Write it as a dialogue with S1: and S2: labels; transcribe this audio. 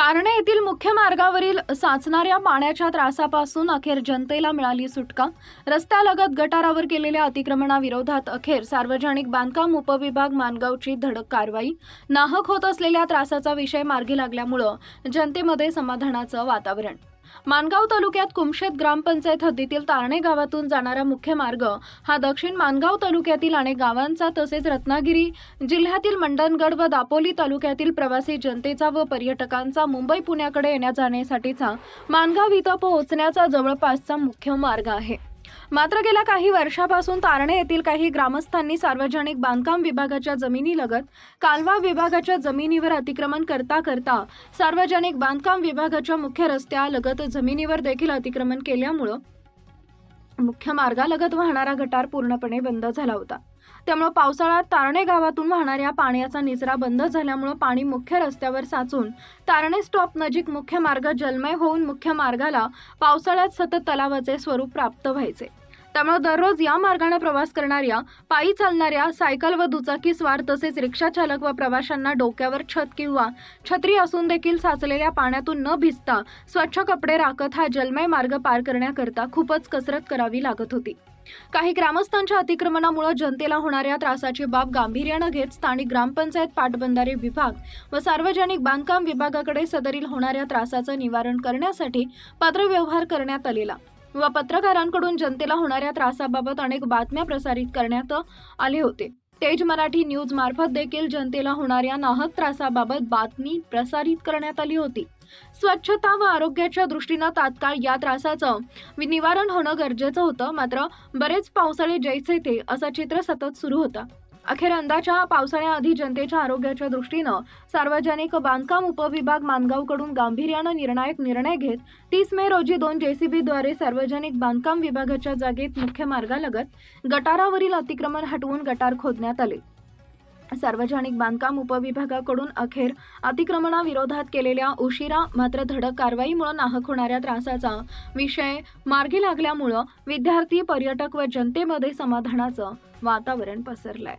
S1: कारणे येथील मुख्य मार्गावरील साचणाऱ्या पाण्याच्या त्रासापासून अखेर जनतेला मिळाली सुटका. रस्त्यालगत गटारावर केलेल्या अतिक्रमणाविरोधात अखेर सार्वजनिक बांधकाम उपविभाग मानगावची धडक कारवाई. नाहक होत असलेल्या त्रासाचा विषय मार्गी लागल्यामुळं जनतेमध्ये समाधानाचं वातावरण. मानगाव तालुक्यात कुमशेत ग्रामपंचायत हद्दीतील तारणे गावातून जाणारा मुख्य मार्ग हा दक्षिण मानगाव तालुक्यातील अनेक गावांचा तसेच रत्नागिरी जिल्ह्यातील मंडणगड व दापोली तालुक्यातील प्रवासी जनतेचा व पर्यटकांचा मुंबई पुण्याकडे येण्या जाण्यासाठीचा मानगाव इथं पोहोचण्याचा जवळपासचा मुख्य मार्ग आहे. मात्र गेल्या काही वर्षापासून तारणे येथील काही ग्रामस्थांनी सार्वजनिक बांधकाम विभागाच्या जमिनीलगत कालवा विभागाच्या जमिनीवर अतिक्रमण करता करता सार्वजनिक बांधकाम विभागाच्या मुख्य रस्त्यालगत जमिनीवर देखील अतिक्रमण केल्यामुळं मुख्य मार्गालगत वाहणारा गटार पूर्णपणे बंद झाला होता. त्यामुळे पावसाळ्यात तारणे गावातून वाहणाऱ्या पाण्याचा निचरा बंद झाल्यामुळं पाणी मुख्य रस्त्यावर साचून तारणे स्टॉप नजीक मुख्य मार्ग जलमय होऊन मुख्य मार्गाला पावसाळ्यात सतत तलावाचे स्वरूप प्राप्त व्हायचे. त्यामुळे दररोज या मार्गाने प्रवास करणाऱ्या पायी चालणाऱ्या सायकल व दुचाकी स्वार तसेच रिक्षा चालक व प्रवाशांना डोक्यावर छत किंवा छत्री असून देखील साचलेल्या पाण्यातून न भिजता स्वच्छ कपडे राखत हा जलमय मार्ग पार करण्याकरता खूपच कसरत करावी लागत होती. काही ग्रामस्थांच्या अतिक्रमणामुळे जनतेला होणाऱ्या त्रासाची बाब गांभीर्यानं घेत स्थानिक ग्रामपंचायत पाटबंधारे विभाग व सार्वजनिक बांधकाम विभागाकडे सदरील होणाऱ्या त्रासाचं निवारण करण्यासाठी पत्रव्यवहार करण्यात आलेला व पत्रकारांकडून जनतेला होणाऱ्या त्रासाबाबत अनेक बातम्या प्रसारित करण्यात आले होते. तेज मराठी न्यूज मार्फत देखील जनतेला होणाऱ्या नाहक त्रासाबाबत बातमी प्रसारित करण्यात आली होती. स्वच्छता व आरोग्याच्या दृष्टीनं तात्काळ या त्रासाचं वि- निवारण होणं गरजेचं होतं. मात्र बरेच पावसाळे जैसे ते असं चित्र सतत सुरू होतं. अखेर यंदाच्या पावसाळ्याआधी जनतेच्या आरोग्याच्या दृष्टीनं सार्वजनिक बांधकाम उपविभाग मानगावकडून गांभीर्यानं निर्णायक निर्णय घेत तीस मे रोजी दोन जेसीबीद्वारे सार्वजनिक बांधकाम विभागाच्या जागेत मुख्य मार्गालगत गटारावरील अतिक्रमण हटवून गटार खोदण्यात आले. सार्वजनिक बांधकाम उपविभागाकडून अखेर अतिक्रमणाविरोधात केलेल्या उशिरा मात्र धडक कारवाईमुळे नाहक होणाऱ्या त्रासाचा विषय मार्गी लागल्यामुळं विद्यार्थी पर्यटक व जनतेमध्ये समाधानाचं वातावरण पसरलंय.